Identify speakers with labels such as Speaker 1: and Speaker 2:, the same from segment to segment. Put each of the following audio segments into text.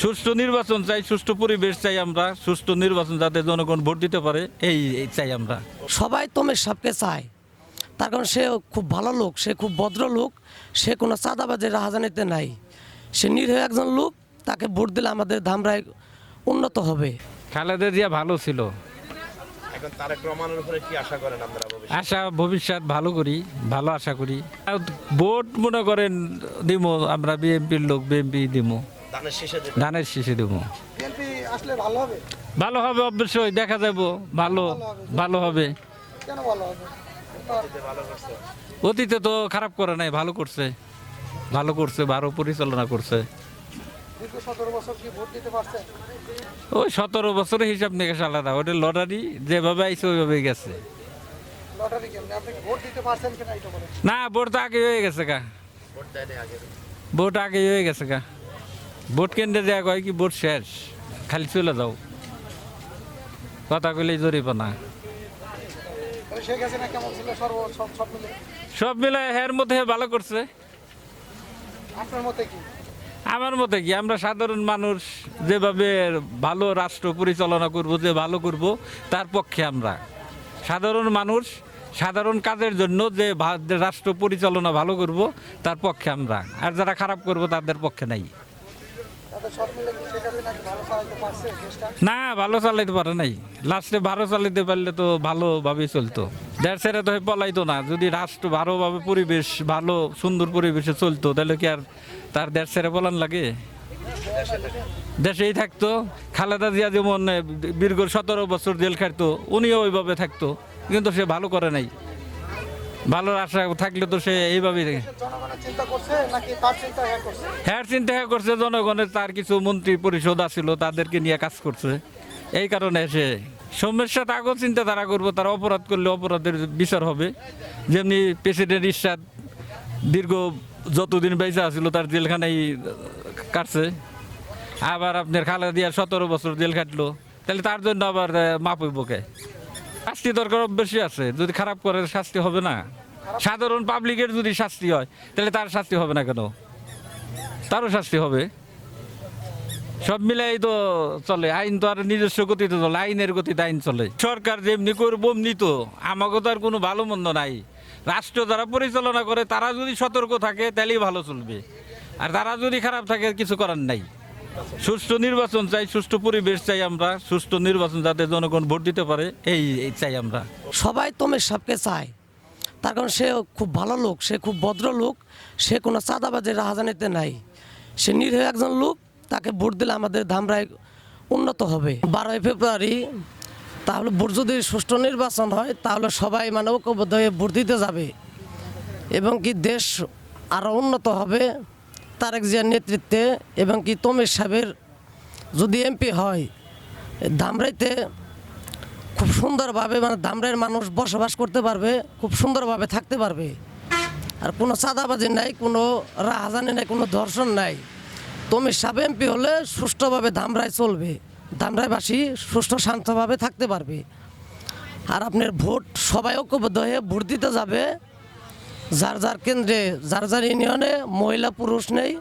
Speaker 1: সুষ্ঠু নির্বাচন চাই সুষ্ঠু পরিবেশ চাই আমরা সুষ্ঠু নির্বাচন যাতে জনগণ ভোট দিতে পারে এই এই চাই আমরা।
Speaker 2: সবাই তোমের সাপকে চায়। তার কারণ সে খুব ভালো লোক সে খুব ভদ্র লোক সে কোনো চাঁদাবাজের রাহাজানিতে নাই। সে নিরীহ একজন লোক তাকে ভোট দিলে আমাদের ধামরায় উন্নত হবে।
Speaker 1: খালেদা জিয়া ভালো ছিল।
Speaker 3: এখন তারেক রহমানের উপরে কি আশা করেন আপনারা ভবিষ্যতে?
Speaker 1: আশা ভবিষ্যৎ ভালো করি ভালো আশা করি। আর ভোট মনে করেন দিব আমরা বিএনপির লোক বিএনপি দিব
Speaker 3: ধানের শীষে
Speaker 1: দিব।
Speaker 4: ভালো হবে?
Speaker 1: অবশ্যই দেখা যাব। ভালো ভালো হবে
Speaker 4: কেন ভালো হবে।
Speaker 3: ভালো করছে
Speaker 1: অতীতে তো খারাপ করে নাই ভালো করছে। ভালো করছে ভালো পরিচালনা করছে।
Speaker 4: দীর্ঘ সতেরো বছর কি ভোট দিতে পারছেন
Speaker 1: ওই সতেরো বছরের হিসাব নিকাশ আলাদা ওটা লটারি যেভাবে আইছে ওইভাবে গেছে।
Speaker 4: লটারি কেমনি? আপনি কি ভোট দিতে পারছেন কিনা এটা বলেন।
Speaker 1: না ভোট তো আগে হয়ে গেছে কা
Speaker 3: ভোট আগে
Speaker 1: ভোট আগে হয়ে গেছে কা ভোট কেন্দ্রে দেওয়া কয় কি ভোট শেষ? খালি চলে যাও। কথা কইলেই জরিপানা
Speaker 4: সব মিলে
Speaker 1: এর মধ্যে ভালো করছে। আমার মতে কি আমরা সাধারণ মানুষ যেভাবে ভালো রাষ্ট্র পরিচালনা করব যে ভালো করব তার পক্ষে আমরা। সাধারণ মানুষ সাধারণ কাজের জন্য যে রাষ্ট্র পরিচালনা ভালো করব তার পক্ষে আমরা। আর যারা খারাপ করব তাদের পক্ষে নাই। না, ভালো চালাইতে পারে নাই। লাস্টে ভালো চালাইতে পারলে তো ভালোভাবেই চলতো। দেড় ছেড়ে তো পলাইতো না। যদি রাষ্ট্র ভালোভাবে পরিবেশ, ভালো, সুন্দর পরিবেশে চলতো, তাহলে কি আর তার দেড় ছেড়ে পলান লাগে? দেশেই থাকতো। খালেদা জিয়া যেমন দীর্ঘ সতেরো বছর জেল খাটতো, উনিও ওইভাবে থাকতো। কিন্তু সে ভালো করে নাই। ভালো আশা থাকলে তো সে এইভাবেই
Speaker 4: চিন্তা নাকি তার চিন্তা হ্যাঁ করছে?
Speaker 1: হ্যাঁ জনগণের তার কিছু মন্ত্রী পরিষদ আছিল তাদেরকে নিয়ে কাজ করছে। এই কারণে সে সমস্যা তাকেও চিন্তা তারা করব তারা অপরাধ করলে অপরাধের বিচার হবে। যেমনি প্রেসিডেন্ট ইরশাদ দীর্ঘ যতদিন বেঁচে আছিল তার জেলখানায় কাটছে। আবার আপনার খালা দিয়া সতেরো বছর জেল কাটলো তাহলে তার জন্য আবার মাপ হইবকে শাস্তি দরকার বেশি আছে। যদি খারাপ করে, শাস্তি হবে না। সাধারণ পাবলিকের যদি শাস্তি হয়, তাহলে তার শাস্তি হবে না কেন? তারও শাস্তি হবে। সব মিলাই তো চলে। আইন তো আর নিজস্ব গতিতে চলে, আইনের গতিতে আইন চলে। সরকার যেমনি করব, অমনি তো। আমাকে তো আর কোনো ভালো মন্দ নাই। রাষ্ট্র যারা পরিচালনা করে, তারা যদি সতর্ক থাকে, তাহলেই ভালো চলবে। আর তারা যদি খারাপ থাকে, কিছু করার নাই। সুষ্ঠু নির্বাচন চাই, সুষ্ঠু পরিবেশ চাই আমরা, সুষ্ঠু নির্বাচন যাতে জনগণ ভোট দিতে পারে, এই চাই আমরা।
Speaker 2: সবাই তোমের সাপকে চায়। তার কারণ সে খুব ভালো লোক, সে খুব ভদ্র লোক, সে কোনো চাঁদাবাজের রাহাজানিতে নাই। সে নিরীহ একজন লোক, তাকে ভোট দিলে আমাদের ধামরায় উন্নত হবে। বারোই ফেব্রুয়ারি, তাহলে ভোট যদি সুষ্ঠু নির্বাচন হয়, তাহলে সবাই মানে ঐক্যবদ্ধ হয়ে ভোট দিতে যাবে। এবং কি দেশ আরও উন্নত হবে তারেক জিয়ার নেতৃত্বে এবং কি তোমের সাহেবের যদি এমপি হয়, ধামরাইতে খুব সুন্দরভাবে মানে দামরের মানুষ বসবাস করতে পারবে, খুব সুন্দরভাবে থাকতে পারবে। আর কোনো চাঁদাবাজি নাই, কোনো রাহাজানি নাই, কোনো ধর্ষণ নাই। তুমি সাব এমপি হলে সুষ্ঠুভাবে ধামরায় চলবে, ধামরাইবাসী সুষ্ঠু শান্তভাবে থাকতে পারবে। আর আপনার ভোট সবাই ঐক্যবদ্ধ হয়ে ভোট দিতে যাবে। যার যার কেন্দ্রে, যার যার ইউনিয়নে মহিলা পুরুষ নেই,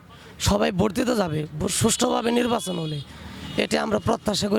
Speaker 2: সবাই দিতে যাবে, সুষ্ঠুভাবে নির্বাচন হলে। এটি আমরা প্রত্যাশা করি।